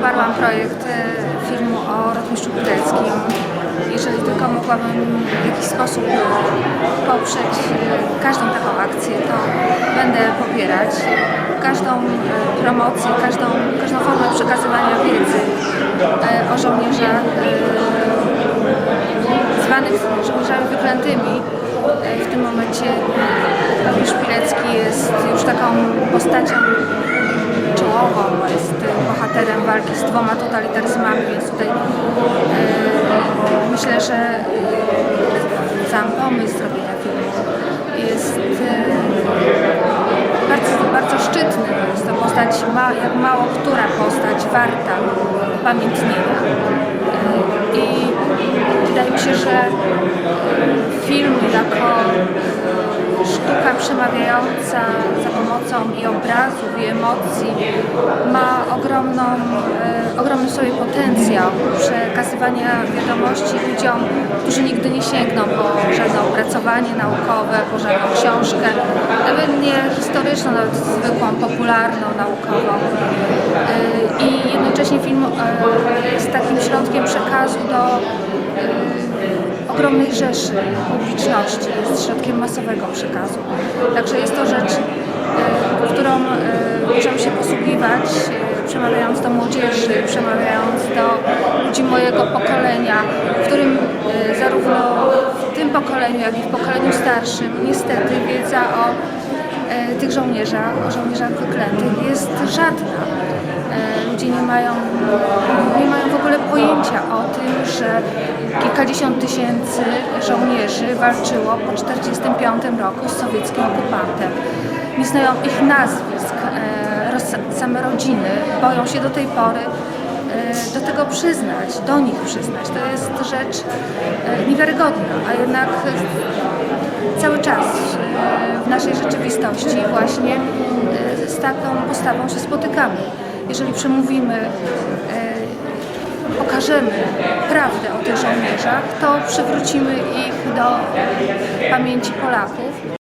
poparłam projekt e, filmu o rotmistrzu Pileckim. Jeżeli tylko mogłabym w jakiś sposób poprzeć e, każdą taką akcję, to będę popierać każdą e, promocję, każdą, każdą formę przekazywania wiedzy o żołnierzach zwanych żołnierzami wyklętymi. W tym momencie rotmistrz Pilecki jest już taką postacią dwoma totalitaryzmami, więc tutaj e, myślę, że y, sam pomysł zrobienia filmu jest e, bardzo, bardzo szczytny. Jest to postać, ma, jak mało która postać warta upamiętnienia. E, I wydaje mi się, że e, film jako przemawiająca za pomocą i obrazów, i emocji ma ogromną, e, ogromny w sobie potencjał przekazywania wiadomości ludziom, którzy nigdy nie sięgną po żadne opracowanie naukowe, po żadną książkę, nawet nie historyczną, nawet zwykłą, popularną, naukową. E, I jednocześnie film e, jest takim środkiem przekazu do ogromnej rzeszy publiczności, jest środkiem masowego przekazu. Także jest to rzecz, e, którą e, możemy się posługiwać, e, przemawiając do młodzieży, przemawiając do ludzi mojego pokolenia, w którym zarówno w tym pokoleniu, jak i w pokoleniu starszym niestety wiedza o tych żołnierzach, o żołnierzach wyklętych jest. E, Ludzie nie mają, nie mają w ogóle pojęcia o tym, że kilkadziesiąt tysięcy żołnierzy walczyło po 1945 roku z sowieckim okupantem. Nie znają ich nazwisk, e, same rodziny, boją się do tej pory e, do tego przyznać, do nich przyznać. To jest rzecz e, niewiarygodna, a jednak cały czas w naszej rzeczywistości właśnie z taką postawą się spotykamy. Jeżeli przemówimy, pokażemy prawdę o tych żołnierzach, to przywrócimy ich do pamięci Polaków